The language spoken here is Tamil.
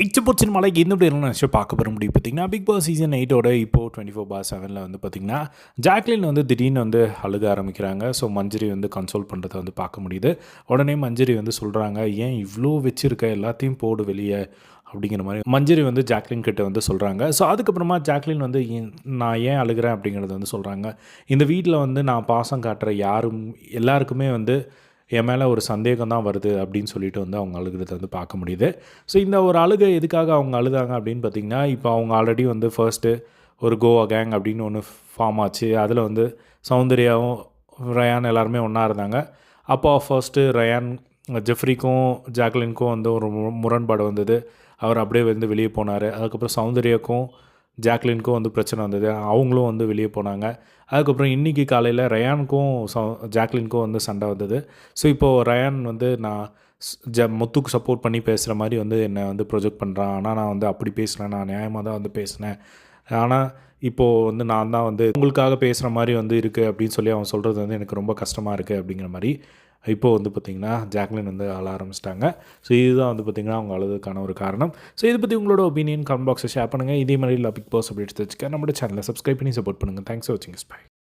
இச்சப்போட் சினிமாவில் இப்படி என்ன நினச்சி பார்க்க போகிற முடியும் பார்த்தீங்கன்னா பிக் பாஸ் சீசன் எயிட்டோட இப்போ டுவெண்ட்டி ஃபோர் பார் செவனில் வந்து பார்த்திங்கன்னா ஜாக்லின் வந்து திடீர்னு வந்து அழுக ஆரம்பிக்கிறாங்க. ஸோ மஞ்சரி வந்து கன்சோல் பண்ணுறதை வந்து பார்க்க முடியுது. உடனே மஞ்சரி வந்து சொல்கிறாங்க ஏன் இவ்வளோ வச்சுருக்க? எல்லாத்தையும் போடு வெளியே அப்படிங்கிற மாதிரி மஞ்சரி வந்து ஜாக்லின் கிட்ட வந்து சொல்கிறாங்க ஸோ அதுக்கப்புறமா ஜாக்லின் வந்து நான் ஏன் அழுகிறேன்? அப்படிங்கிறத வந்து சொல்கிறாங்க இந்த வீட்டில் வந்து நான் பாசம் காட்டுற யாரும் எல்லாருக்குமே வந்து என் மேலே ஒரு சந்தேகம் தான் வருது அப்படின்னு சொல்லிட்டு வந்து அவங்க அழுகிறத வந்து பார்க்க முடியுது. ஸோ இந்த ஒரு அழுகை எதுக்காக அவங்க அழுதாங்க அப்படின்னு பார்த்தீங்கன்னா இப்போ அவங்க ஆல்ரெடி வந்து ஃபர்ஸ்ட்டு ஒரு கோவா கேங் அப்படின்னு ஒன்று ஃபார்ம் ஆச்சு. அதில் வந்து சௌந்தர்யாவும் ரயான் எல்லாருமே ஒன்றா இருந்தாங்க. அப்போ ஃபர்ஸ்ட்டு ரயான் ஜெஃப்ரிக்கும் ஜாக்லினுக்கும் வந்து ஒரு மு- முரண்பாடு வந்தது. அவர் அப்படியே வந்து வெளியே போனார். அதுக்கப்புறம் சௌந்தர்யாக்கும் ஜாக்லினுக்கும் வந்து பிரச்சனை வந்தது. அவங்களும் வந்து வெளியே போனாங்க. அதுக்கப்புறம் இன்றைக்கி காலையில் ரயானுக்கும் சௌ ஜாக்லினுக்கும் வந்து சண்டை வந்தது. ஸோ இப்போது ரயான் வந்து நான் ஜ முத்துக்கு சப்போர்ட் பண்ணி பேசுகிற மாதிரி வந்து என்னை வந்து ப்ரொஜெக்ட் பண்ணுறான் ஆனால் நான் வந்து அப்படி பேசுகிறேன் நான் நியாயமாக தான் வந்து பேசினேன். ஆனால் இப்போது வந்து நான் தான் வந்து உங்களுக்காக பேசுகிற மாதிரி வந்து இருக்குது அப்படின்னு சொல்லி அவன் சொல்கிறது வந்து எனக்கு ரொம்ப கஷ்டமாக இருக்குது அப்படிங்கிற மாதிரி. இப்போது வந்து பார்த்திங்கன்னா ஜாக்லின் வந்து அழ ஆரம்பிச்சிட்டாங்க. ஸோ இதுதான் வந்து பார்த்திங்கன்னா அவங்க அழுதுக்கான ஒரு காரணம். ஸோ இதை பற்றி உங்களோட ஒப்பீனியன் கமெண்ட் பாக்ஸை ஷேர் பண்ணுங்கள் இதே மாதிரி இல்லை பிக் பாஸ் அப்டேட்ஸ் வச்சுக்க நம்மளோட சேனலை சப்ஸ்கிரைப் பண்ணி சப்போர்ட் பண்ணுங்கள் தேங்க்ஸ் ஃபார் வாட்சிங் ஸ்பை